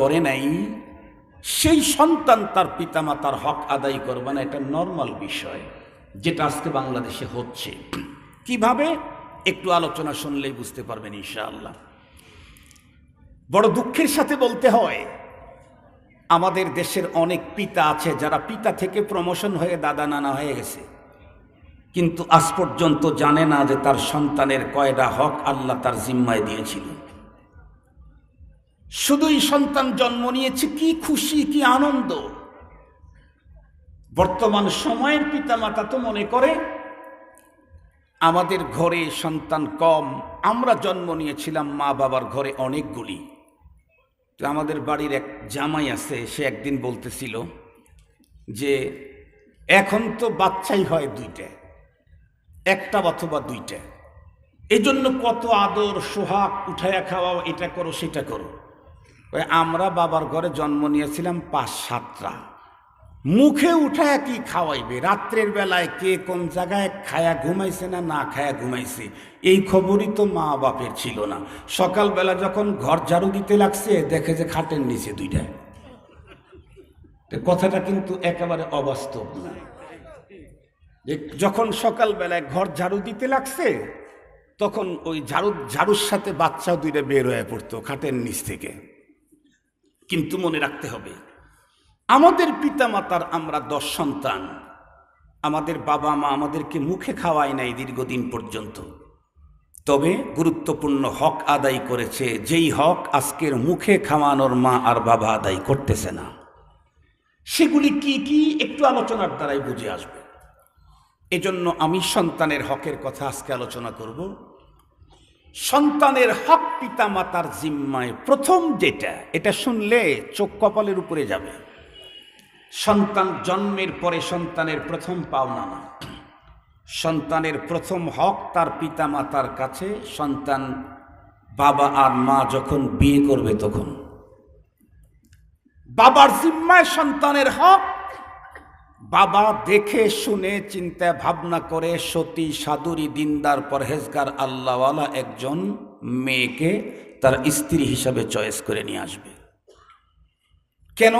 করে নাই, সেই সন্তান তার পিতামাতার হক আদায় করবে না, এটা নর্মাল বিষয়, যেটা আজকে বাংলাদেশে হচ্ছে। কীভাবে? একটু আলোচনা শুনলেই বুঝতে পারবেন ইনশাআল্লাহ। বড় দুঃখের সাথে বলতে হয়, আমাদের দেশের অনেক পিতা আছে, যারা পিতা থেকে প্রমোশন হয়ে দাদা নানা হয়ে গেছে। কিন্তু আজ পর্যন্ত জানে না যে তার সন্তানের কয়টা হক আল্লাহ তার জিম্মায় দিয়েছিল। শুধুই সন্তান জন্ম নিয়েছে, কি খুশি, কি আনন্দ। বর্তমান সময়ের পিতামাতা তো মনে করে, আমাদের ঘরে সন্তান কম, আমরা জন্ম নিয়েছিলাম মা বাবার ঘরে অনেকগুলি। তো আমাদের বাড়ির এক জামাই আছে, সে একদিন বলতেছিল যে, এখন তো বাচ্চাই হয় দুইটা, একটা অথবা দুইটা। এজন্য কত আদর, সোহাগ, উঠায়া খাওয়াও, এটা করো, সেটা করো। ওই আমরা বাবার ঘরে জন্ম নিয়েছিলাম পাঁচ সাতটা। মুখে উঠায় কি খাওয়াইবে? রাত্রের বেলায় কে কোন জায়গায় খায়া ঘুমাইছে না না খায়া ঘুমাইছে? এই খবরই তো মা বাপের ছিল না। সকালবেলা যখন ঘর ঝাড়ু দিতে লাগছে, দেখে যে খাটের নিচে দুইটায় কথাটা কিন্তু একেবারে অবাস্তব না। যখন সকালবেলায় ঘর ঝাড়ু দিতে লাগছে, তখন ওই ঝাড়ু, ঝাড়ুর সাথে বাচ্চাও দুইটা বের হয়ে পড়তো খাটের নিচ থেকে। কিন্তু মনে রাখতে হবে, আমাদের পিতামাতার আমরা দশ সন্তান, আমাদের বাবা মা আমাদেরকে মুখে খাওয়ায় নাই দীর্ঘদিন পর্যন্ত। তবে গুরুত্বপূর্ণ হক আদায় করেছে, যেই হক আজকের মুখে খাওয়ানোর মা আর বাবা আদায় করতেছে না। সেগুলি কি কি একটু আলোচনার দ্বারাই বুঝে আসবে। এজন্য আমি সন্তানের হকের কথা আজকে আলোচনা করব। সন্তানের হক পিতা মাতার জিম্মায় প্রথম যেটা, এটা শুনলে চোখ কপালের উপরে যাবে। সন্তান জন্মের পরে সন্তানের প্রথম পাওনা না। সন্তানের প্রথম হক তার পিতা মাতার কাছে, সন্তান বাবা আর মা যখন বিয়ে করবে তখন। বাবার জিম্মায় সন্তানের হক বাবা দেখে শুনে চিন্তা ভাবনা করে সতী সাধুরী দিনদার পরহেজগার আল্লাহওয়ালা একজন মেয়েকে তার স্ত্রী হিসাবে চয়েস করে নিয়ে আসবে। কেন?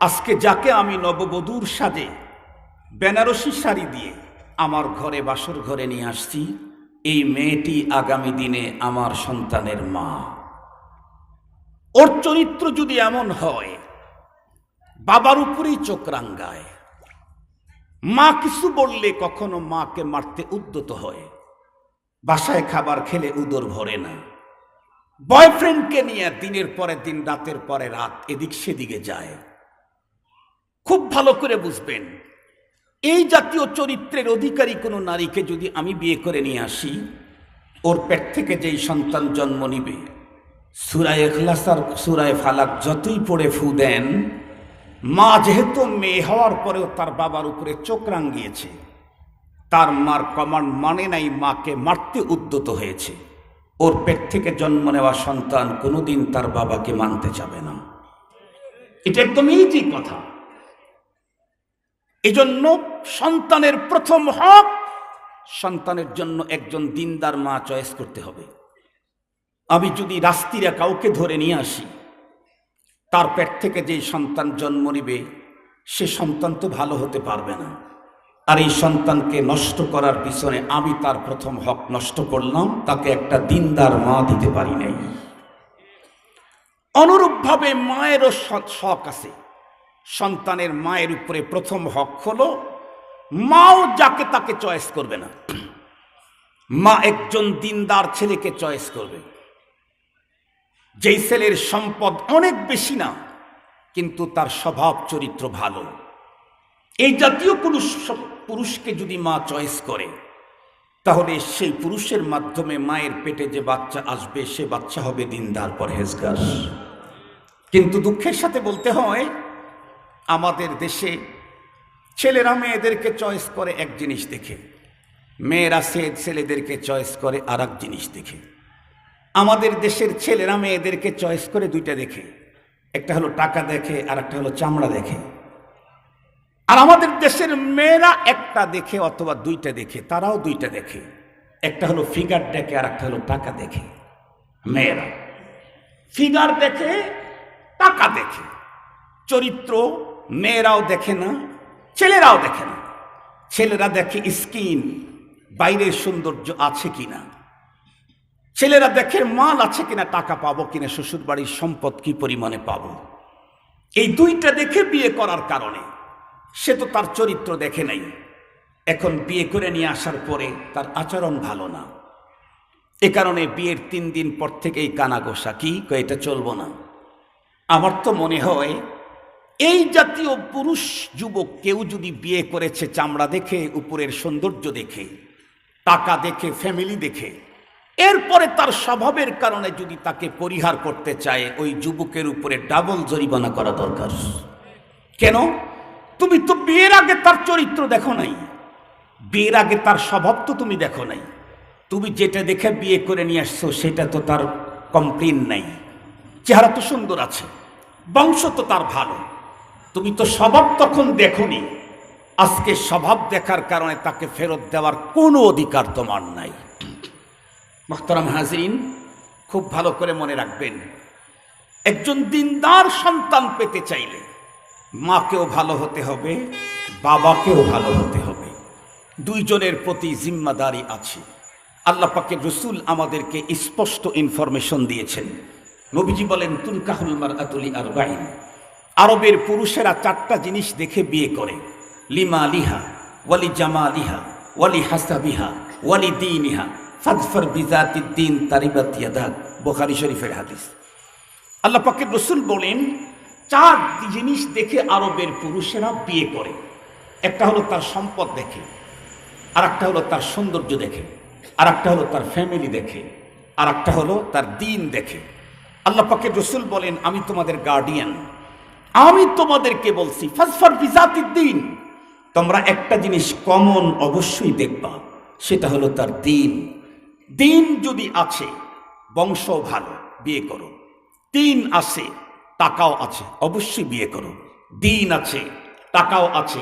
আজকে যাকে আমি নববধূর সাজে বেনারসি শাড়ি দিয়ে আমার ঘরে বাসর ঘরে নিয়ে আসছি, এই মেয়েটি আগামী দিনে আমার সন্তানের মা। ওর চরিত্র যদি এমন হয়, বাবার উপরেই চোখ রাঙ্গায়। মা কিছু বললে কখনো মাকে মারতে উদ্যত হয়। বাসায় খাবার খেলে উদর ভরে না। বয়ফ্রেন্ডকে নিয়ে দিনের পরে দিন, রাতের পরে রাত এদিক সেদিকে যায়। খুব ভালো করে বুঝবেন, এই জাতীয় চরিত্রের অধিকারী কোনো নারীকে যদি আমি বিয়ে করে নিয়ে আসি, ওর পেট থেকে যেই সন্তান জন্ম নিবে, সুরায় এখলাস আর সুরায় ফালাক যতই পড়ে ফু দেন মা যেহেতু মেয়ে হওয়ার পরেও তার বাবার উপরে চোখ রাঙিয়েছে, তার মার কমান্ড মানে নাই মাকে মারতে উদ্যত হয়েছে। ওর পেট থেকে জন্ম নেওয়া সন্তান কোনোদিন তার বাবাকে মানতে যাবে না। এটা একদম ইজি কথা। এজন্য সন্তানের প্রথম হক, সন্তানের জন্য একজন দিনদার মা চয়েস করতে হবে। আমি যদি রাস্তিরা কাউকে ধরে নিয়ে আসি তার পেট থেকে যেই সন্তান জন্ম নিবে, সে সন্তান তো ভালো হতে পারবে না। আর এই সন্তানকে নষ্ট করার পিছনে আমি তার প্রথম হক নষ্ট করলাম, তাকে একটা দিনদার মা দিতে পারি নাই। অনুরূপভাবে মায়েরও শখ আছে। সন্তানের মায়ের উপরে প্রথম হক হলো, মাও যাকে তাকে চয়েস করবে না। মা একজন দিনদার ছেলেকে চয়েস করবে। যেই ছেলের সম্পদ অনেক বেশি না, কিন্তু তার স্বভাব চরিত্র ভালো। এই জাতীয় পুরুষ পুরুষকে যদি মা চয়েস করে, তাহলে সেই পুরুষের মাধ্যমে মায়ের পেটে যে বাচ্চা আসবে, সে বাচ্চা হবে দিনদার, পরহেজগার। কিন্তু দুঃখের সাথে বলতে হয়, আমাদের দেশে ছেলেরা মেয়েদেরকে চয়েস করে এক জিনিস দেখে, মেয়েরা সে ছেলেদেরকে চয়েস করে আর জিনিস দেখে। আমাদের দেশের ছেলেরা মেয়েদেরকে চয়েস করে দুইটা দেখে। একটা হলো টাকা দেখে, আর একটা হলো চামড়া দেখে। আর আমাদের দেশের মেয়েরা একটা দেখে অথবা দুইটা দেখে, তারাও দুইটা দেখে। একটা হলো ফিগার দেখে, আর একটা হলো টাকা দেখে। মেয়েরা। ফিগার দেখে, টাকা দেখে। চরিত্র মেয়েরাও দেখে না, ছেলেরাও দেখে না। ছেলেরা দেখে স্কিন, বাইরের সৌন্দর্য আছে কিনা। ছেলেরা দেখে মাল আছে কিনা, টাকা পাবো কিনা শ্বশুর বাড়ির সম্পদ কি পরিমাণে পাবো? এই দুইটা দেখে বিয়ে করার কারণে সে তো তার চরিত্র দেখে নাই। এখন বিয়ে করে নিয়ে আসার পরে তার আচরণ ভালো না। এ কারণে বিয়ের তিন দিন পর থেকেই কানা গোসা কি এটা চলবো না। আমার তো মনে হয় এই জাতীয় পুরুষ যুবক কেউ যদি বিয়ে করেছে চামড়া দেখে, উপরের সৌন্দর্য দেখে, টাকা দেখে ফ্যামিলি দেখে এরপরে তার স্বভাবের কারণে যদি তাকে পরিহার করতে চায়, ওই যুবকের উপরে ডাবল জরিমানা করা দরকার। কেন? তুমি তো বিয়ের আগে তার চরিত্র দেখো নাই। বিয়ের আগে তার স্বভাব তো তুমি দেখো নাই। তুমি যেটা দেখে বিয়ে করে নিয়ে আসছো, সেটা তো তার কমপ্লেন নাই। চেহারা তো সুন্দর আছে, বংশ তো তার ভালো। তুমি তো স্বভাব তখন দেখনি। আজকে স্বভাব দেখার কারণে তাকে ফেরত দেওয়ার কোনো অধিকার তোমার নাই। মোহতারাম হাজরিন, খুব ভালো করে মনে রাখবেন, একজন দিনদার সন্তান পেতে চাইলে মাকেও ভালো হতে হবে, বাবাকেও ভালো হতে হবে। দুইজনের প্রতি জিম্মাদারি আছে। আল্লাহ পাকের রসুল আমাদেরকে স্পষ্ট ইনফরমেশন দিয়েছেন। নবীজি বলেন তুলকাহুল মার আতুলি আর বাইন আরবের পুরুষেরা চারটা জিনিস দেখে বিয়ে করে, লিমা লিহা, ওয়ালি জামা লিহা, ওয়ালি হাসাবিহা, ওয়ালি দিনিহা। ফাজফর বিজাতি দিন তারিবাত ইয়াদাক বোখারি শরীফের হাদিস। আল্লাহ পাকের রসুল বলেন, চার জিনিস দেখে আরবের পুরুষেরা বিয়ে করে। একটা হলো তার সম্পদ দেখে আর একটা হলো তার সৌন্দর্য দেখে আর একটা হলো তার ফ্যামিলি দেখে আর একটা হলো তার দিন দেখে। আল্লাহ পাকের রসুল বলেন, আমি তোমাদের গার্ডিয়ান আমি তোমাদেরকে বলছি ফাজফার বিজাতির দিন। তোমরা একটা জিনিস কমন অবশ্যই দেখবা, সেটা হলো তার দিন। দিন যদি আছে, বংশ ভালো, বিয়ে করো। দিন আছে, টাকাও আছে, অবশ্যই বিয়ে করো। দিন আছে, টাকাও আছে,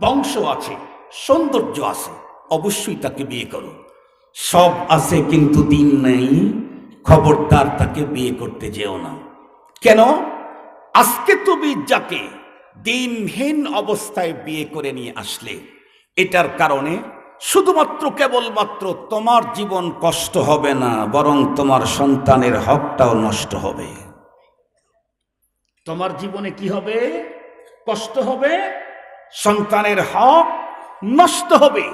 বংশ আছে, সৌন্দর্য আছে, অবশ্যই তাকে বিয়ে করো। সব আছে কিন্তু দিন নেই, খবরদার তাকে বিয়ে করতে যেও না। কেন? আজকে তুমি যাকে দিনহীন অবস্থায় বিয়ে করে নিয়ে আসলে, এটার কারণে শুধুমাত্র কেবলমাত্র তোমার জীবন কষ্ট হবে না, বরং তোমার সন্তানের হকটাও নষ্ট হবে। তোমার জীবনে কি হবে? কষ্ট হবে, সন্তানের হক নষ্ট হবে।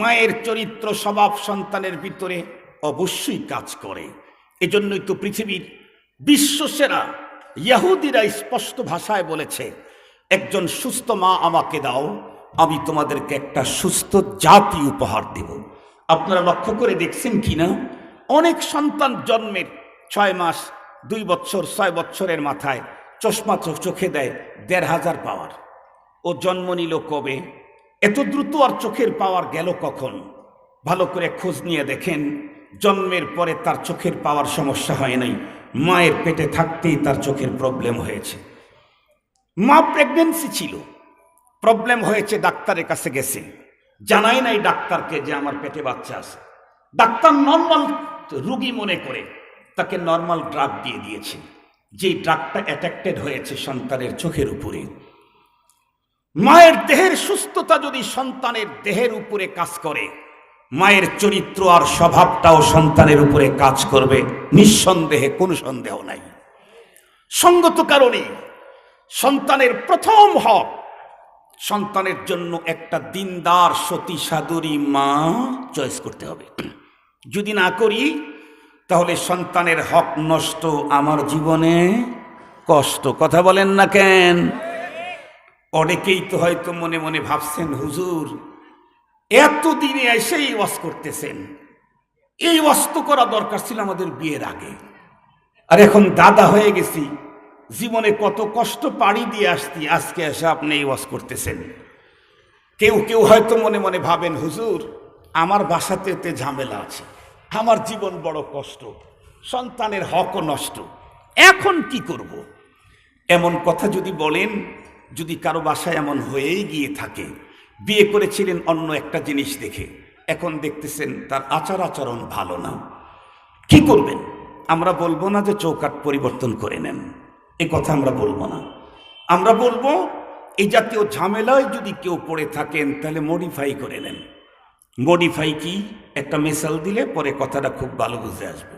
মায়ের চরিত্র স্বভাব সন্তানের ভিতরে অবশ্যই কাজ করে। এজন্যই তো পৃথিবীর বিশ্বসেরা ইয়াহুদিরা স্পষ্ট ভাষায় বলেছে, একজন সুস্থ মা আমাকে দাও আমি তোমাদেরকে একটা সুস্থ জাতি উপহার দেব। আপনারা লক্ষ্য করে দেখছেন কি না অনেক সন্তান জন্মের ছয় মাস, দুই বছর, ছয় বছরের মাথায় চশমা চোখ দেয় দেড় হাজার পাওয়ার। ও জন্ম নিল কবে? এত দ্রুত আর চোখের পাওয়ার গেল কখন? ভালো করে খোঁজ নিয়ে দেখেন, জন্মের পরে তার চোখের পাওয়ার সমস্যা হয় নাই। মায়ের পেটে থাকতেই তার চোখের প্রবলেম হয়েছে। মা প্রেগনেন্সি ছিল। প্রবলেম হয়েছে ডাক্তারের কাছে গেছে। জানাই নাই ডাক্তারকে যে আমার পেটে বাচ্চা আছে। ডাক্তার নর্মাল রুগী মনে করে তাকে নর্মাল ড্রাগ দিয়ে দিয়েছে। যেই ড্রাগটা অ্যাট্যাক্টেড হয়েছে সন্তানের চোখের উপরে। মায়ের দেহের সুস্থতা যদি সন্তানের দেহের উপরে কাজ করে, মায়ের চরিত্র আর স্বভাবটাও সন্তানের উপরে কাজ করবে, নিঃসন্দেহে কোনো সন্দেহ নাই। সঙ্গত কারণে সন্তানের প্রথম হক সন্তানের জন্য একটা দিনদার সতী সাদুরী মা চয়েস করতে হবে। যদি না করি, তাহলে সন্তানের হক নষ্ট আমার জীবনে কষ্ট। কথা বলেন না কেন? অনেকেই তো হয়তো মনে মনে ভাবছেন, হুজুর, এতদিনে এসেই ওয়াজ করতেছেন। এই ওয়াজ করা দরকার ছিল আমাদের বিয়ের আগে। আর এখন দাদা হয়ে গেছি। জীবনে কত কষ্ট পাড়ি দিয়ে আসতি আজকে এসে আপনি এই ওয়াজ করতেছেন। কেউ কেউ হয়তো মনে মনে ভাবেন, হুজুর, আমার বাসাতে ঝামেলা আছে। আমার জীবন বড় কষ্ট। সন্তানের হকও নষ্ট। এখন কি করব। এমন কথা যদি বলেন, যদি কারও বাসায় এমন হয়েই গিয়ে থাকে, বিয়ে করেছিলেন অন্য একটা জিনিস দেখে, এখন দেখতেছেন তার আচার আচরণ ভালো না। কি করবেন? আমরা বলব না যে চৌকাট পরিবর্তন করে নেন। এই কথা আমরা বলব না। আমরা বলব, এই জাতীয় ঝামেলায় যদি কেউ পড়ে থাকেন, তাহলে মডিফাই করে নেন। মডিফাই কি? একটা মেসাল দিলে পরে কথাটা খুব ভালো বুঝে আসবে।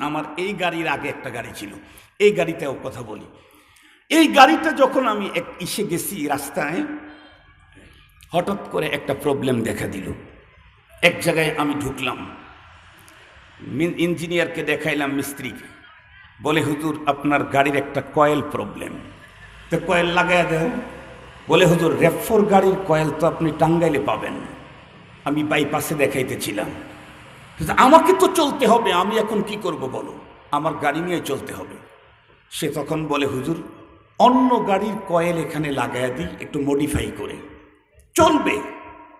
আমার এই গাড়ির আগে একটা গাড়ি ছিল, এই গাড়িতেও কথা বলি। এই গাড়িটা যখন আমি এক এসে গেছি রাস্তায়, হঠাৎ করে একটা প্রবলেম দেখা দিল। এক জায়গায় আমি ঢুকলাম। ইঞ্জিনিয়ারকে দেখাইলাম মিস্ত্রিকে। বলে, হুজুর, আপনার গাড়ির একটা কয়েল প্রবলেম তো কয়েল লাগাই দেও বলে, হুজুর, রেফোর গাড়ির কয়েল তো আপনি টাঙ্গাইলে পাবেন। আমি বাইপাসে দেখাইতেছিলাম। আমাকে তো চলতে হবে, আমি এখন কি করব বলো? আমার গাড়ি নিয়ে চলতে হবে। সে তখন বলে, হুজুর, অন্য গাড়ির কয়েল এখানে লাগায় দিই, একটু মডিফাই করে। চলবে,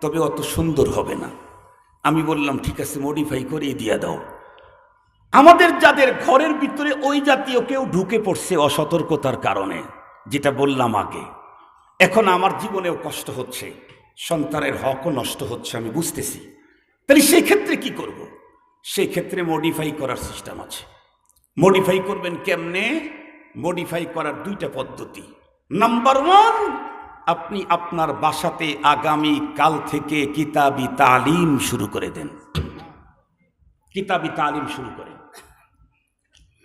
তবে অত সুন্দর হবে না। আমি বললাম, ঠিক আছে মডিফাই করে দিয়ে দাও। আমাদের যাদের ঘরের ভিতরে ওই জাতীয় কেউ ঢুকে পড়ছে অসতর্কতার কারণে, যেটা বললাম আগে, এখন আমার জীবনেও কষ্ট হচ্ছে, সন্তানের হকও নষ্ট হচ্ছে, আমি বুঝতেছি। তাহলে সেই ক্ষেত্রে কি করব? সেই ক্ষেত্রে মডিফাই করার সিস্টেম আছে। মডিফাই করবেন কেমনে? মডিফাই করার দুইটা পদ্ধতি। নাম্বার ওয়ান আপনি আপনার বাসাতে আগামী কাল থেকে কিতাবি তালিম শুরু করে দেন। কিতাবি তালিম শুরু করেন।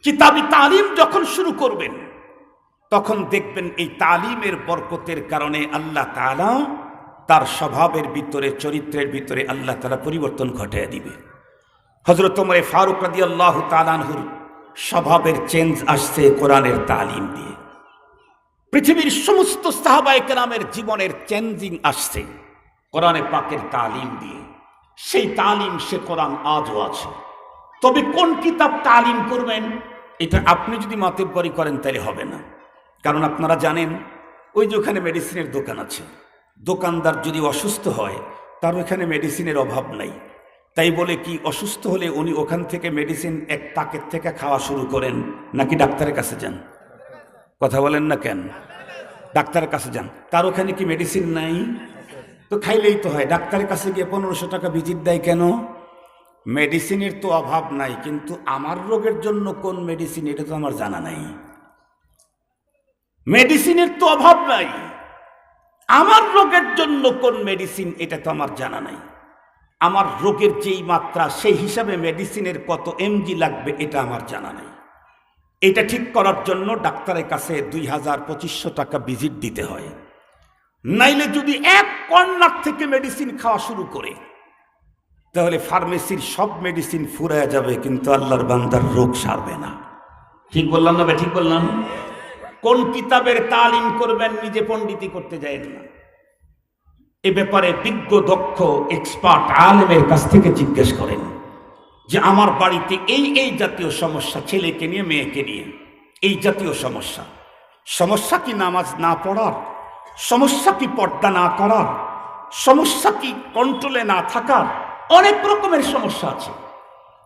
কিতাবি তালিম যখন শুরু করবেন, তখন দেখবেন এই তালিমের বরকতের কারণে আল্লাহ তাআলা তার স্বভাবের ভিতরে, চরিত্রের ভিতরে আল্লাহ তালা পরিবর্তন ঘটিয়ে দিবে। হজরত ওমরে ফারুক রাদি আল্লাহ তালানহুর স্বভাবের চেঞ্জ আসছে কোরআনের তালিম দিয়ে। পৃথিবীর সমস্ত সাহাবায়ে কেরামের জীবনের চেঞ্জিং আসছে কোরআনে পাকের তালিম দিয়ে। সেই তালিম সে কোরআন আজও আছে। তবে কোন কিতাব তালিম করবেন? এটা আপনি যদি মাতেব্বরি করেন, তাহলে হবে না। কারণ আপনারা জানেন, ওই যে ওখানে মেডিসিনের দোকান আছে। দোকানদার যদি অসুস্থ হয়, তার ওখানে মেডিসিনের অভাব নাই। তাই বলে কি, অসুস্থ হলে উনি ওখান থেকে মেডিসিন এক তাকের থেকে খাওয়া শুরু করেন, নাকি ডাক্তারের কাছে যান? কথা বলেন না কেন? ডাক্তারের কাছে যান। তার ওখানে কি মেডিসিন নাই? তো খাইলেই তো হয়। ডাক্তারের কাছে গিয়ে পনেরোশো টাকা ভিজিট দেয় কেন? মেডিসিনের তো অভাব নাই, কিন্তু আমার রোগের জন্য কোন মেডিসিন, এটা তো আমার জানা নাই। মেডিসিনের তো অভাব নাই, আমার রোগের জন্য কোন মেডিসিন, এটা তো আমার জানা নাই। আমার রোগের যেই মাত্রা, সেই হিসাবে মেডিসিনের কত এমজি লাগবে, এটা আমার জানা নাই। এটা ঠিক করার জন্য ডাক্তারের কাছে দুই হাজার পঁচিশশো টাকা ভিজিট দিতে হয়। নাইলে যদি এক কর্নার থেকে মেডিসিন খাওয়া শুরু করে তাহলে ফার্মেসির সব মেডিসিন ফুরায় যাবে, কিন্তু আল্লাহর বান্দার রোগ সারবে না। ঠিক বললাম না ঠিক বললাম? কোন কিতাবের তালিম করবেন, নিজে পণ্ডিতি করতে যায় না। এ ব্যাপারে বিজ্ঞ, দক্ষ এক্সপার্ট আলেমের কাছ থেকে জিজ্ঞেস করেন যে, আমার বাড়িতে এই এই জাতীয় সমস্যা, ছেলেকে নিয়ে, মেয়েকে নিয়ে, এই জাতীয় সমস্যা সমস্যা কি নামাজ না পড়ার? সমস্যা কি পর্দা না করার? সমস্যা কি কন্ট্রোলে না থাকার? অনেক রকমের সমস্যা আছে।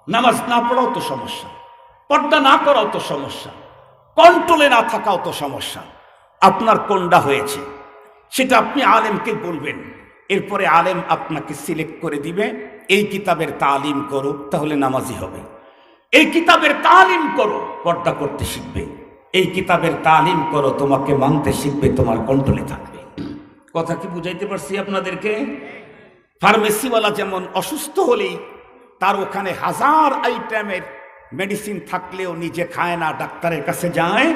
নামাজ না পড়াও তো সমস্যা। পর্দা না করাও তো সমস্যা। কন্ট্রোলে না থাকাও তো সমস্যা। আপনার কোনটা হয়েছে? সেটা আপনি আলেমকে বলবেন। এরপরে আলেম আপনাকে সিলেক্ট করে দিবে, এই কিতাবের তালিম করো তাহলে নামাজি হবে। এই কিতাবের তালিম করো, পর্দা করতে শিখবে। এই কিতাবের তালিম করো, তোমাকে মানতে শিখবে, তোমার কন্ট্রোলে থাকবে। কথা কি বুঝাইতে পারছি আপনাদেরকে? ফার্মেসিওয়ালা যেমন অসুস্থ হলেই তার ওখানে হাজার আইটেমের মেডিসিন থাকলেও নিজে খায় না, ডাক্তারের কাছে যায়।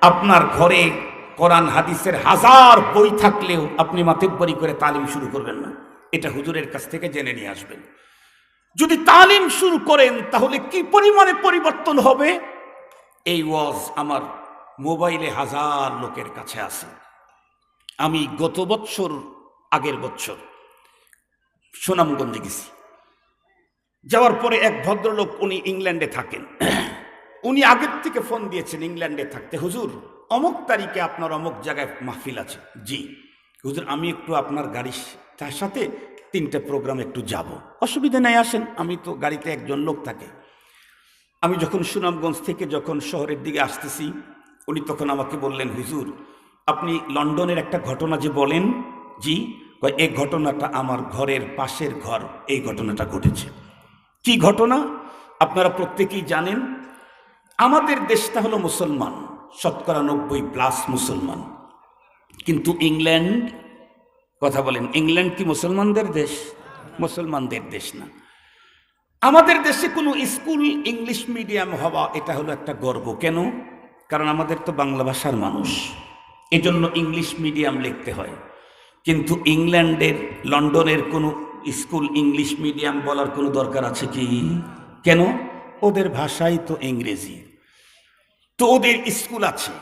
আপনার ঘরে কোরআন, হাদিসের হাজার বই থাকলেও আপনি মাতেব্বরি করে তালিম শুরু করবেন না। এটা হুজুরের কাছ থেকে জেনে নিয়ে আসবেন। যদি তালিম শুরু করেন, তাহলে কি পরিমাণে পরিবর্তন হবে? এই ওয়াজ আমার মোবাইলে হাজার লোকের কাছে আছে। আমি গত বৎসর আগের বৎসর সুনামগঞ্জে গেছি। যাওয়ার পরে এক ভদ্রলোক উনি ইংল্যান্ডে থাকেন। উনি আগের থেকে ফোন দিয়েছেন, ইংল্যান্ডে থাকতে। হুজুর, অমুক তারিখে আপনার অমুক জায়গায় মাহফিল আছে। জি। হুজুর, আমি একটু আপনার গাড়ির তার সাথে তিনটে প্রোগ্রাম একটু যাব। অসুবিধা নাই, আসেন। আমি তো গাড়িতে একজন লোক থাকে। আমি যখন সুনামগঞ্জ থেকে যখন শহরের দিকে আসতেছি, উনি তখন আমাকে বললেন, হুজুর, আপনি লন্ডনের একটা ঘটনা যে বলেন, জি এই ঘটনাটা আমার ঘরের পাশের ঘর, এই ঘটনাটা ঘটেছে। কি ঘটনা? আপনারা প্রত্যেকেই জানেন, আমাদের দেশটা হলো মুসলমান, শতকরা নব্বই প্লাস মুসলমান। কিন্তু ইংল্যান্ড, কথা বলেন, ইংল্যান্ড কি মুসলমানদের দেশ? মুসলমানদের দেশ না। আমাদের দেশে কোনো স্কুল ইংলিশ মিডিয়াম হওয়া এটা হলো একটা গর্ব। কেন? কারণ আমাদের তো বাংলা ভাষার মানুষ। এজন্য ইংলিশ মিডিয়াম লিখতে হয়। কিন্তু ইংল্যান্ডের, লন্ডনের কোনো স্কুল ইংলিশ মিডিয়াম বলার কোনো দরকার আছে কি? কেন? ওদের ভাষাই তো ইংরেজি। তো ওদের স্কুল আছে।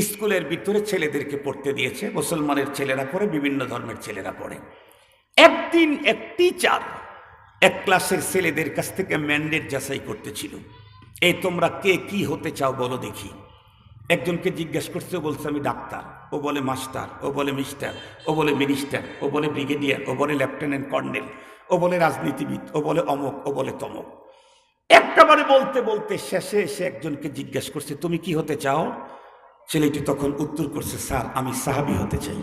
স্কুলের ভিতরে ছেলেদেরকে পড়তে দিয়েছে, মুসলমানের ছেলেরা পড়ে, বিভিন্ন ধর্মের ছেলেরা পড়ে। একদিন এক টিচার এক ক্লাসের ছেলেদের কাছ থেকে ম্যান্ডেট যাচাই করতেছিল। এই তোমরা কে কি হতে চাও বলো দেখি। একজনকে জিজ্ঞেস করছে বলছে, আমি ডাক্তার। ও বলে, মাস্টার। ও বলে, মিস্টার। ও বলে, মিনিস্টার। ও বলে, ব্রিগেডিয়ার। ও বলে, লেফটেন্যান্ট কর্নেল। ও বলে, রাজনীতিবিদ। ও বলে, অমক। ও বলে, তমক। একটাবারে বলতে বলতে শেষে এসে একজনকে জিজ্ঞেস করছে, তুমি কি হতে চাও? ছেলেটি তখন উত্তর করছে, স্যার, আমি সাহাবি হতে চাই।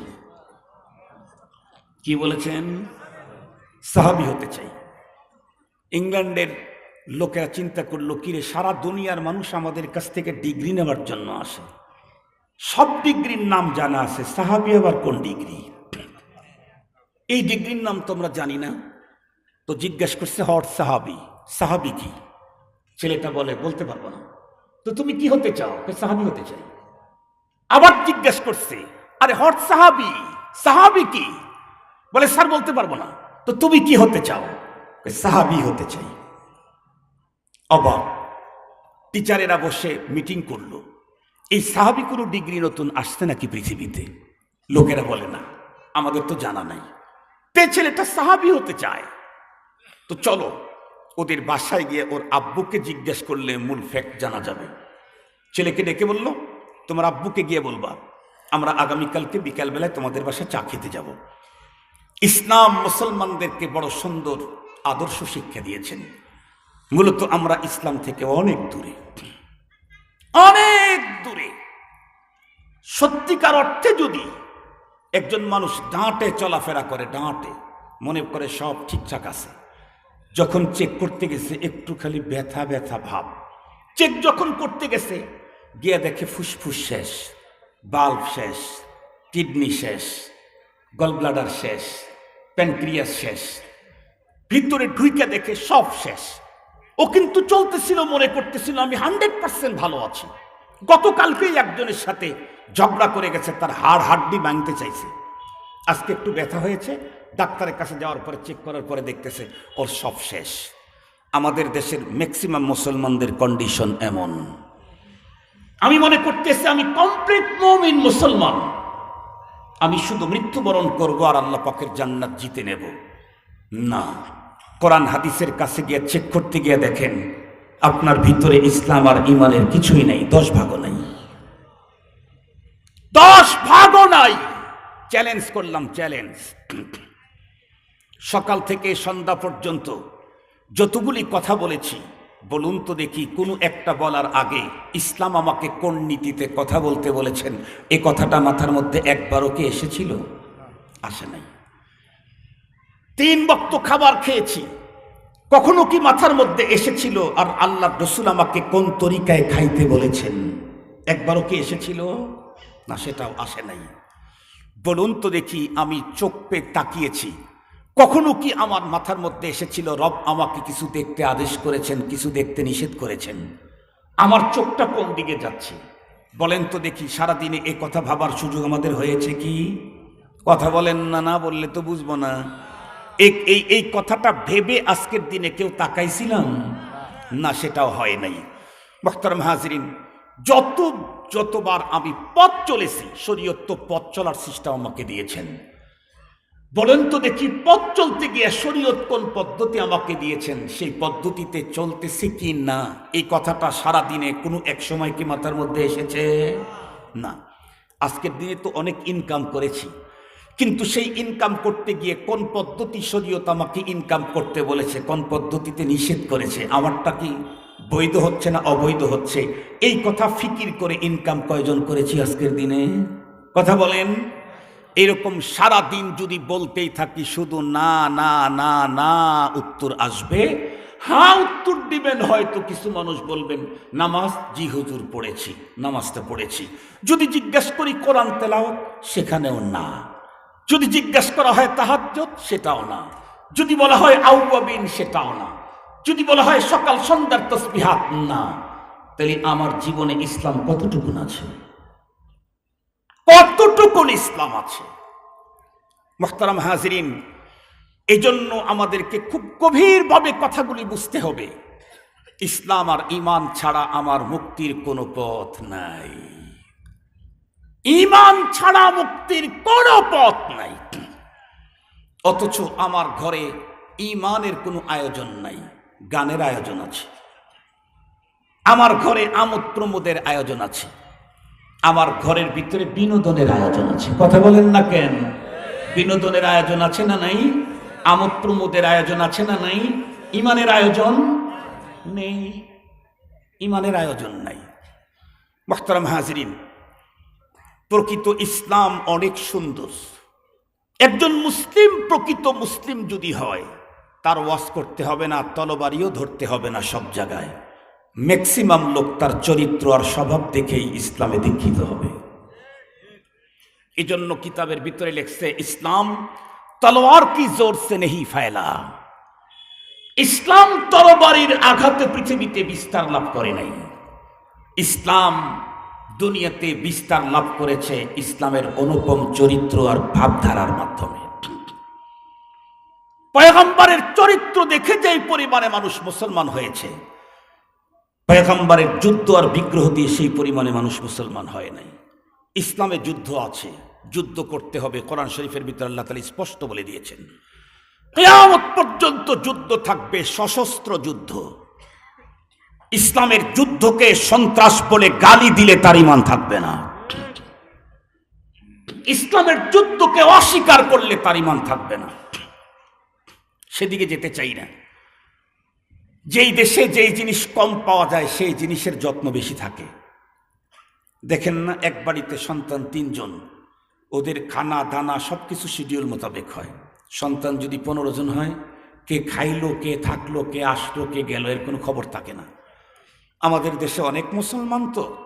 কি বলেছেন? সাহাবি হতে চাই। ইংল্যান্ডের লোকেরা চিন্তা করল, কিরে, সারা দুনিয়ার মানুষ আমাদের কাছ থেকে ডিগ্রি নেওয়ার জন্য আসে। সব ডিগ্রির নাম জানা আছে, সাহাবি আবার কোন ডিগ্রি? এই ডিগ্রির নাম তোমরা জানি না? তো জিজ্ঞেস করছে হট সাহাবি সাহাবি কি? ছেলেটা বলে, বলতে পারব না। তো তুমি কি হতে চাও? সাহাবি হতে চাই। আবার জিজ্ঞেস করছে, আরে হট সাহাবি সাহাবি কি? বলে, স্যার, বলতে পারব না। তো তুমি কি হতে চাও? সাহাবি হতে চাই। অবাক টিচারেরা বসে মিটিং করল। এই সাহাবি কোনো ডিগ্রি নতুন আসছে নাকি পৃথিবীতে? লোকেরা বলে, না, আমাদের তো জানা নাই। তে ছেলেটা সাহাবি হতে চায়। তো চলো, ওদের বাসায় গিয়ে ওর আব্বুকে জিজ্ঞেস করলে মূল ফ্যাক্ট জানা যাবে। ছেলেকে ডেকে বলল, তোমার আব্বুকে গিয়ে বলবা, আমরা আগামীকালকে বিকালবেলায় তোমাদের বাসায় চা খেতে যাব। ইসলাম মুসলমানদেরকে বড় সুন্দর আদর্শ শিক্ষা দিয়েছেন। মূলত আমরা ইসলাম থেকে অনেক দূরে। অনেক দূরে। সত্যিকার অর্থে যদি একজন মানুষ ডাঁটে চলাফেরা করে, ডাঁটে, মনে করে সব ঠিকঠাক আছে, যখন চেক করতে গেছে, একটু খালি ব্যথা ব্যথা ভাব। চেক যখন করতে গেছে, গিয়ে দেখে ফুসফুস শেষ বাল্ব শেষ কিডনি শেষ গলব্লাডার শেষ প্যানক্রিয়াস শেষ। ভিতরে ঢুইকা দেখে সব শেষ। ও কিন্তু চলতেছিল, মনে করতেছিল, আমি হান্ড্রেড পার্সেন্ট ভালো আছি। গতকালকেই একজনের সাথে ঝগড়া করে গেছে, তার হাড় হাড্ডি ভাঙতে চাইছে। আজকে একটু ব্যথা হয়েছে, ডাক্তারের কাছে যাওয়ার পরে চেক করার পরে দেখতেছে, ওর সব শেষ। আমাদের দেশের ম্যাক্সিমাম মুসলমানদের কন্ডিশন এমন। আমি মনে করতেছি, আমি কমপ্লিট মমিন মুসলমান। আমি শুধু মৃত্যুবরণ করব আর আল্লাহ পাকের জান্নাত জিতে নেব। না। কোরআন হাদিসের কাছে গিয়ে চেক করতে গিয়ে দেখেন, আপনার ভিতরে ইসলাম আর ইমানের কিছুই নাই, দশ ভাগও নাই। দশ ভাগও নাই! চ্যালেঞ্জ করলাম চ্যালেঞ্জ সকাল থেকে সন্ধ্যা পর্যন্ত যতগুলি কথা বলেছি, বলুন তো দেখি কোনো একটা বলার আগে ইসলাম আমাকে কোন নীতিতে কথা বলতে বলেছেন? এ কথাটা মাথার মধ্যে একবারও কি এসেছিল? আসে নাই। তিন বক্ত খাবার খেয়েছি। কখনো কি মাথার মধ্যে এসেছিল আর আল্লাহ রসুল আমাকে কোন তরিকায় খাইতে বলেছেন? একবারও কি এসেছিল? না, সেটাও আসে নাই। বলুন তো দেখি, আমি চোখ পেয়ে তাকিয়েছি। কখনো কি আমার মাথার মধ্যে এসেছিল, রব আমাকে কিছু দেখতে আদেশ করেছেন, কিছু দেখতে নিষেধ করেছেন? আমার চোখটা কোন দিকে যাচ্ছে? বলেন তো দেখি, সারাদিনে এ কথা ভাবার সুযোগ আমাদের হয়েছে কি? কথা বলেন না না বললে তো বুঝব না। এই এই কথাটা ভেবে আজকের দিনে কেউ তাকাইছিলাম? না, সেটাও হয় নাই। বখতার হাজরিন, যত, যতবার আমি পথ চলেছি, শরীয়ত তো পথ চলার সিস্টেম আমাকে দিয়েছেন। বলেন তো দেখি, পথ চলতে গিয়ে শরীয়ত কোন পদ্ধতি আমাকে দিয়েছেন? সেই পদ্ধতিতে চলতেছে কি না? এই কথাটা সারা দিনে কোনো এক সময় কি মাথার মধ্যে এসেছে? না। আজকের দিনে তো অনেক ইনকাম করেছি। কিন্তু সেই ইনকাম করতে গিয়ে কোন পদ্ধতি শরীয়ত আমাকে ইনকাম করতে বলেছে, কোন পদ্ধতিতে নিষেধ করেছে, আমারটা কি বৈধ হচ্ছে না অবৈধ হচ্ছে? এই কথা ফিকির করে ইনকাম কয়জন করেছি আজকের দিনে? কথা বলেন। এরকম সারা দিন যদি বলতেই থাকি, শুধু না না না না উত্তর আসবে। হ্যাঁ উত্তর দিবেন, হয়তো কিছু মানুষ বলবেন, নামাজ জি হুজুর পড়েছি, নামাজটা পড়েছি। যদি জিজ্ঞেস করি, কোরআন তেলাও সেখানেও না। যদি জিজ্ঞেস করা হয় তাহাজ্জত সেটাও না। যদি বলা হয় আউয়াবিন, সেটাও না। যদি বলা হয় সকাল সন্ধ্যার তসবিহাত, না। তাহলে আমার জীবনে ইসলাম কতটুকুন আছে? কতটুকুন ইসলাম আছে? মোহতারাম হাজরিন, এজন্য আমাদেরকে খুব গভীরভাবে কথাগুলি বুঝতে হবে। ইসলাম আর ইমান ছাড়া আমার মুক্তির কোনো পথ নাই। ইমান ছাড়া মুক্তির কোনো পথ নাই। অথচ আমার ঘরে ইমানের কোনো আয়োজন নাই, গানের আয়োজন আছে। আমার ঘরে আমোদ প্রমোদের আয়োজন আছে। আমার ঘরের ভিতরে বিনোদনের আয়োজন আছে। কথা বলেন না কেন? বিনোদনের আয়োজন আছে না নাই? আমোদ প্রমোদের আয়োজন আছে না নাই? ইমানের আয়োজন নেই। ইমানের আয়োজন নাই। মোখতারাম হাজরিন প্রকৃত ইসলাম অনেক সুন্দর। একজন মুসলিম, প্রকৃত মুসলিম যদি হয়, তার ওয়াজ করতে হবে না তলবারিও ধরতে হবে না সব জায়গায়। ম্যাক্সিমাম লোক তার চরিত্র আর স্বভাব দেখেই ইসলামে দীক্ষিত হবে। এজন্য কিতাবের ভিতরে লেখছে, ইসলাম তলোয়ার কি জোর সে নেহি ফেলা ইসলাম তরবারির আঘাতে পৃথিবীতে বিস্তার লাভ করে নাই। ইসলাম দুনিয়াতে বিস্তার লাভ করেছে ইসলামের অনুপম চরিত্র আর ভাবধারার মাধ্যমে। পয়গম্বরের চরিত্র দেখে যেই পরিমাণে মানুষ মুসলমান হয়েছে, পয়গম্বরের যুদ্ধ আর বিগ্রহ দিয়ে সেই পরিমাণে মানুষ মুসলমান হয় নাই। ইসলামে যুদ্ধ আছে, যুদ্ধ করতে হবে, কোরআন শরীফের ভিতরে আল্লাহ তালা স্পষ্ট বলে দিয়েছেন। কেয়ামত পর্যন্ত যুদ্ধ থাকবে সশস্ত্র যুদ্ধ। ইসলামের যুদ্ধকে সন্ত্রাস বলে গালি দিলে তার ইমান থাকবে না। ইসলামের যুদ্ধকে অস্বীকার করলে তার ইমান থাকবে না। সেদিকে যেতে চাই না। যেই দেশে যেই জিনিস কম পাওয়া যায়, সেই জিনিসের যত্ন বেশি থাকে। দেখেন না, এক বাড়িতে সন্তান তিনজন। ওদের খানা, দানা সব কিছু শিডিউল মোতাবেক হয়। সন্তান যদি পনেরো জন হয়, কে খাইলো, কে থাকল, কে আসলো, কে গেল, এর কোনো খবর থাকে না। আমাদের দেশে অনেক মুসলমান তো।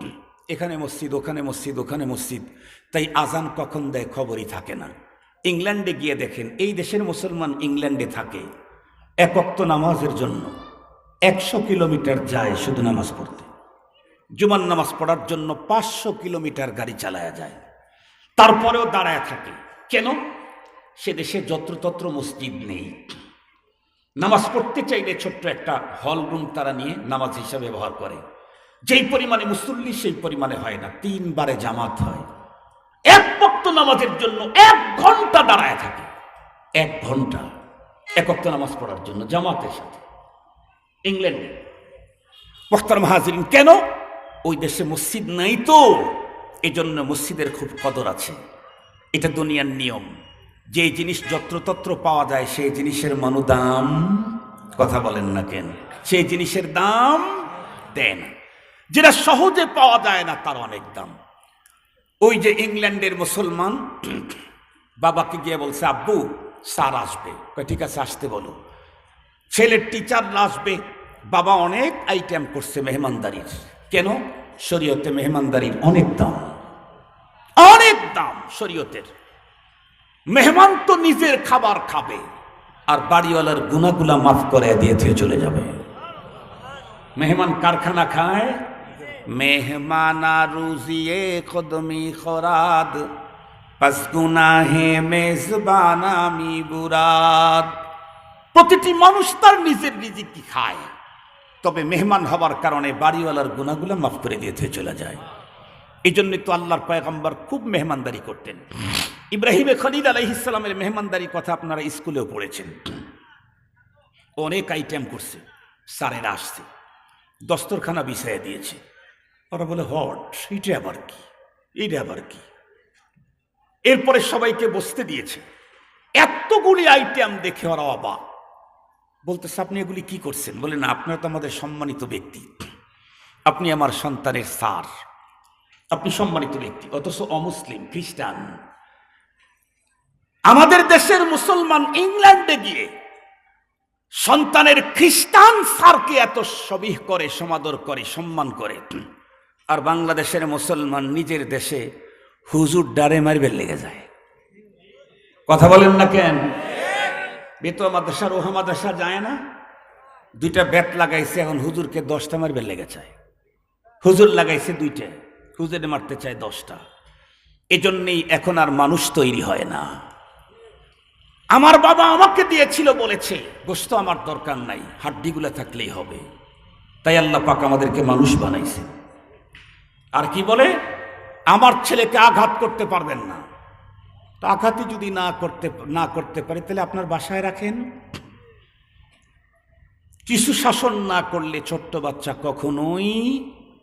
এখানে মসজিদ, ওখানে মসজিদ ওখানে মসজিদ। তাই আজান কখন দেয় খবরই থাকে না। ইংল্যান্ডে গিয়ে দেখেন, এই দেশের মুসলমান ইংল্যান্ডে থাকে একক্ত নামাজের জন্য। একশো কিলোমিটার যায় শুধু নামাজ পড়তে। জুমান নামাজ পড়ার জন্য পাঁচশো কিলোমিটার গাড়ি চালায়া যায়। তারপরেও দাঁড়ায় থাকে। কেন? সে দেশে যত্রতত্র মসজিদ নেই। নামাজ পড়তে চাইলে ছোট্ট একটা হল রুম তারা নিয়ে নামাজ হিসাবে ব্যবহার করে। যেই পরিমাণে মুসল্লি, সেই পরিমাণে হয় না। তিনবারে জামাত হয়। এক বক্ত নামাজের জন্য এক ঘণ্টা দাঁড়ায় থাকে। এক ঘণ্টা একক্ত নামাজ পড়ার জন্য জামাতের সাথে। ইংল্যান্ডে বখতার মাহাজিন কেন? ওই দেশে মসজিদ নাই তো। এই জন্য মসজিদের খুব কদর আছে। এটা দুনিয়ার নিয়ম। যে জিনিস যত্রতত্র পাওয়া যায় সেই জিনিসের মনুদাম কথা বলেন না কেন? সেই জিনিসের দাম দেন। যেটা সহজে পাওয়া যায় না, তার অনেক দাম। ওই যে ইংল্যান্ডের মুসলমান বাবাকে গিয়ে বলছে, আব্বু, স্যার আসবে। ঠিক আছে, আসতে বলো। ছেলের টিচাররা আসবে। বাবা অনেক আইটেম করছে মেহমানদারির। কেন? শরীয়তে মেহমানদারির অনেক দাম। অনেক দাম শরীয়তের। মেহমান তো নিজের খাবার খাবে। আর বাড়িওয়ালার গুণাগুলা মাফ করে দিয়ে দিয়ে চলে যাবে। মেহমান কারখানা খায়? মেহমানা রুজিয়ে কদমি খরাদ পাস গুনাহে মেজবানামি বুরাদ প্রতিটি মানুষ তার নিজের রিজিকি খায়। তবে মেহমান হবার কারণে বাড়িওয়ালার গুণাগুলো মাফ করে দিয়ে চলে যায়। এই জন্য তো আল্লাহর পয়গম্বর খুব মেহমানদারি করতেন। ইব্রাহিমে খলিল আলহিসামের মেহমানদারি কথা আপনারা স্কুলেও পড়েছেন। অনেক আইটেম করছে, স্যারেরা আসছে, দস্তরখানা বিছাইয়া দিয়েছে। ওরা বলে, হট এইটা আবার কি? এইটা আবার কি? এরপরে সবাইকে বসতে দিয়েছে। এতগুলি আইটেম দেখে ওরা অবাক। বলতেছে, আপনি এগুলি কি করছেন? বলে, না, আপনারা তো আমাদের সম্মানিত ব্যক্তি। আপনি আমার সন্তানের স্যার। আপনি সম্মানিত ব্যক্তি, অথচ অমুসলিম, খ্রিস্টান। আমাদের দেশের মুসলমান ইংল্যান্ডে গিয়ে সন্তানের খ্রিস্টান স্যারকে এত সবিহ করে, সমাদর করে, সম্মান করে। আর বাংলাদেশের মুসলমান নিজের দেশে হুজুর ডারে মারবে লেগে যায়। কথা বলেন না কেন? বেতো মাদ্রাসা, রোহা মাদ্রাসা যায় না। দুইটা ব্যাট লাগাইছে, এখন হুজুরকে দশটা মারবে লেগে চায় হুজুর লাগাইছে দুইটা, হুজুরে মারতে চায় দশটা। এজন্যই এখন আর মানুষ তৈরি হয় না। আমার বাবা আমাকে দিয়েছিল বলেছে, গোস্ত আমার দরকার নাই, হাড্ডিগুলো থাকলেই হবে। তাই আল্লাহ পাক আমাদেরকে মানুষ বানাইছে। আর কি বলে? আমার ছেলেকে আঘাত করতে পারবেন না। তো আঘাতই যদি না করতে না করতে পারে, তাহলে আপনার বাসায় রাখেন। কিছু শাসন না করলে ছোট্ট বাচ্চা কখনোই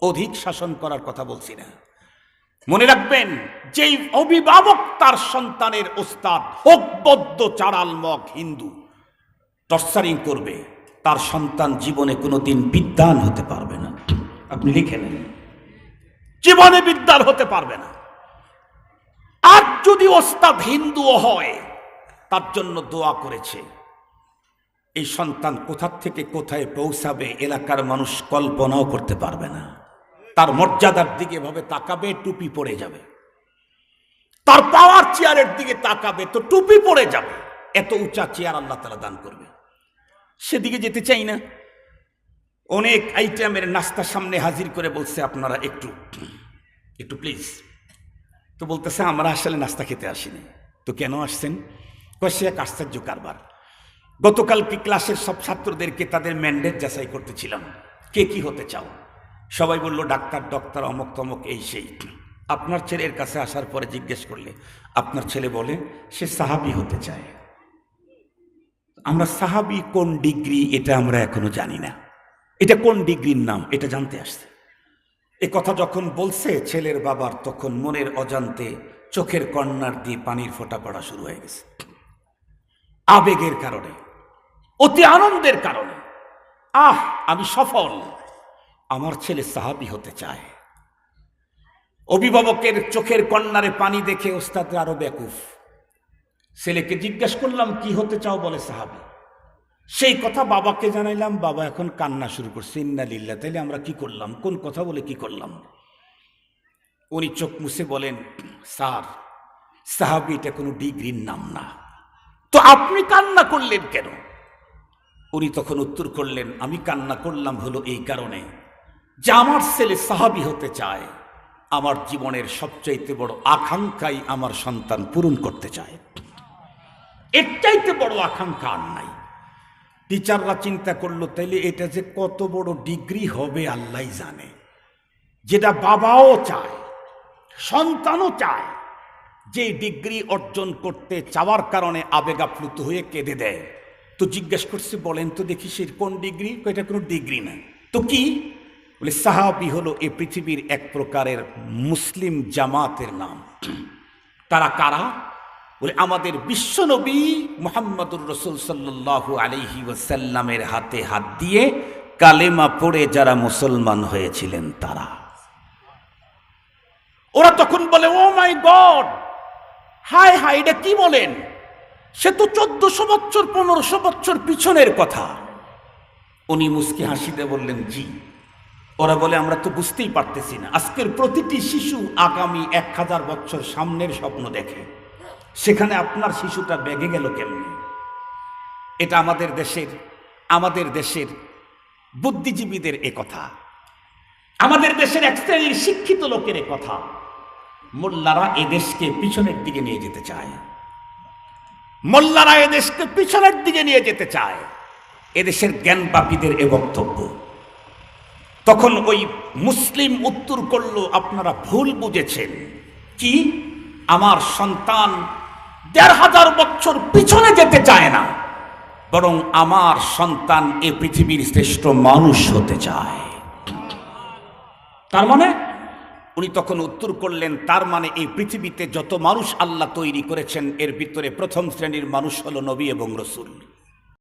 অধিক শাসন করার কথা বলছি না। মনে রাখবেন, যেই অভিভাবক তার সন্তানের ওস্তাদ চারাল মগ, হিন্দু, টর্চারিং করবে, তার সন্তান জীবনে কোনোদিন বিদ্যান হতে পারবে না। আপনি লিখে নেন। জীবনে বিদ্যান হতে পারবে না। আর যদি ওস্তাদ হিন্দুও হয়, তার জন্য দোয়া করেছে, এই সন্তান কোথার থেকে কোথায় পৌঁছাবে, এলাকার মানুষ কল্পনাও করতে পারবে না। তার মর্যাদার দিকে ভাবে তাকাবে, টুপি পড়ে যাবে। তার পাওয়ার চেয়ারের দিকে তাকাবে, তো টুপি পড়ে যাবে। এত উঁচা চেয়ার আল্লাহ তালা দান করবে। সেদিকে যেতে চাই না। অনেক আইটেমের নাস্তা সামনে হাজির করে বলছে, আপনারা একটু একটু প্লিজ তো বলতেছে, আমরা আসলে নাস্তা খেতে আসিনি। তো কেন আসছেন? কষে এক আশ্চর্য কারবার। গতকালকে ক্লাসের সব ছাত্রদেরকে তাদের ম্যান্ডেট যাচাই করতেছিলাম। কে কি হতে চাও? সবাই বলল, ডাক্তার, ডক্টর, অমক তমক, এই সেই। আপনার ছেলের কাছে আসার পরে জিজ্ঞেস করলে, আপনার ছেলে বলে সে সাহাবি হতে চায়। আমরা সাহাবি কোন ডিগ্রি, এটা আমরা এখনও জানি না। এটা কোন ডিগ্রির নাম, এটা জানতে আসছে। এ কথা যখন বলছে ছেলের বাবার, তখন মনের অজান্তে চোখের কন্যার দিয়ে পানির ফোঁটা পড়া শুরু হয়ে গেছে। আবেগের কারণে, অতি আনন্দের কারণে। আহ, আমি সফল। আমার ছেলে সাহাবি হতে চায়। অভিভাবকের চোখের কন্যারে পানি দেখে ওস্তাদ আরও বেকুফ। ছেলেকে জিজ্ঞেস করলাম, কি হতে চাও? বলে সাহাবি, সেই কথা বাবাকে জানাইলাম, বাবা এখন কান্না শুরু করছে। ইন্না লিল্লা তাইলে আমরা কি করলাম? কোন কথা বলে কি করলাম? উনি চোখ মুছে বলেন, স্যার, সাহাবি, এটা কোনো ডিগ্রির নাম না। তো আপনি কান্না করলেন কেন? উনি তখন উত্তর করলেন, আমি কান্না করলাম হলো এই কারণে। যে আমার ছেলে সাহাবি হতে চায়, আমার জীবনের সবচাইতে বড় আকাঙ্ক্ষাই আমার সন্তান পূরণ করতে চায়। এর বড় আকাঙ্ক্ষা আর নাই। টিচাররা চিন্তা করল, তাইলে এটা যে কত বড় ডিগ্রি হবে আল্লাহ জানে। যেটা বাবাও চায়, সন্তানও চায় যে ডিগ্রি অর্জন করতে চাওয়ার কারণে আবেগাপ্লুত হয়ে কেঁদে দেয়। তো জিজ্ঞেস করছে, বলেন তো দেখি সে কোন ডিগ্রি? এটা কোনো ডিগ্রি না। তো কি? বলে, সাহাবি হলো এ পৃথিবীর এক প্রকারের মুসলিম জামাতের নাম। তারা কারা? বলে, আমাদের বিশ্বনবী মোহাম্মদুর রসুল সাল্লাহ আলহি ওয়াসাল্লামের হাতে হাত দিয়ে কালেমা পড়ে যারা মুসলমান হয়েছিলেন তারা। ওরা তখন বলে ও মাই গড হাই হায় এটা কি বলেন? সে তো চোদ্দশো বছর, পনেরোশো বছর পিছনের কথা। উনি মুসকে হাসিতে বললেন, জি। ওরা বলে, আমরা তো বুঝতেই পারতেছি না। আজকের প্রতিটি শিশু আগামী এক হাজার বছর সামনের স্বপ্ন দেখে। সেখানে আপনার শিশুটা বেগে গেল কেমনি? এটা আমাদের দেশের আমাদের দেশের বুদ্ধিজীবীদের এ কথা। আমাদের দেশের এক শ্রেণির শিক্ষিত লোকের এ কথা। মোল্লারা এদেশকে পিছনের দিকে নিয়ে যেতে চায়। মোল্লারা এদেশকে পিছনের দিকে নিয়ে যেতে চায়। এদেশের জ্ঞানবাপীদের এ বক্তব্য। তখন ওই মুসলিম উত্তর করল, আপনারা ভুল বুঝেছেন। কি? আমার সন্তান দেড় হাজার বছর পিছনে যেতে চায় না, বরং আমার সন্তান এ পৃথিবীর শ্রেষ্ঠ মানুষ হতে চায়। তার মানে উনি তখন উত্তর করলেন, তার মানে এই পৃথিবীতে যত মানুষ আল্লাহ তৈরি করেছেন, এর ভিতরে প্রথম শ্রেণির মানুষ হলো নবী এবং রসুল।